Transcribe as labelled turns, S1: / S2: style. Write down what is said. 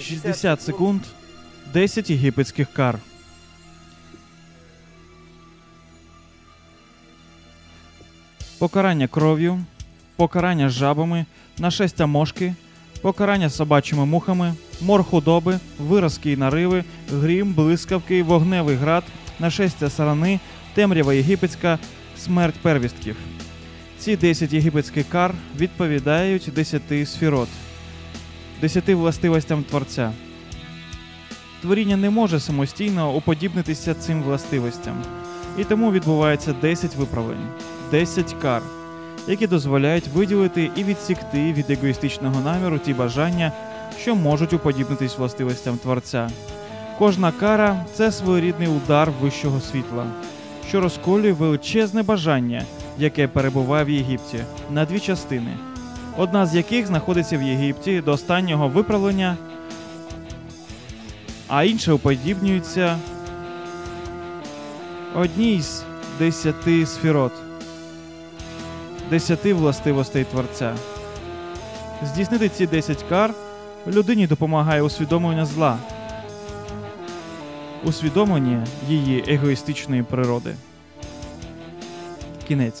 S1: 60 секунд, 10 єгипетських кар. Покарання кров'ю, покарання жабами, нашестя мошки, покарання собачими мухами, мор худоби, виразки і нариви, грім, блискавки, вогневий град, нашестя сарани, темрява єгипетська, смерть первістків. Ці 10 єгипетських кар відповідають 10 сфірот, 10 властивостям Творця. Творіння не може самостійно уподібнитися цим властивостям, і тому відбувається 10 виправлень, 10 кар, які дозволяють виділити і відсікти від егоїстичного наміру ті бажання, що можуть уподібнитись властивостям Творця. Кожна кара це своєрідний удар вищого світла, що розколює величезне бажання, яке перебуває в Єгипті, на дві частини, одна з яких знаходиться в Єгипті до останнього виправлення, а інша уподібнюється одній з десяти сфірот, десяти властивостей Творця. Здійснити ці 10 кар людині допомагає усвідомлення зла, усвідомлення її егоїстичної природи. Кінець.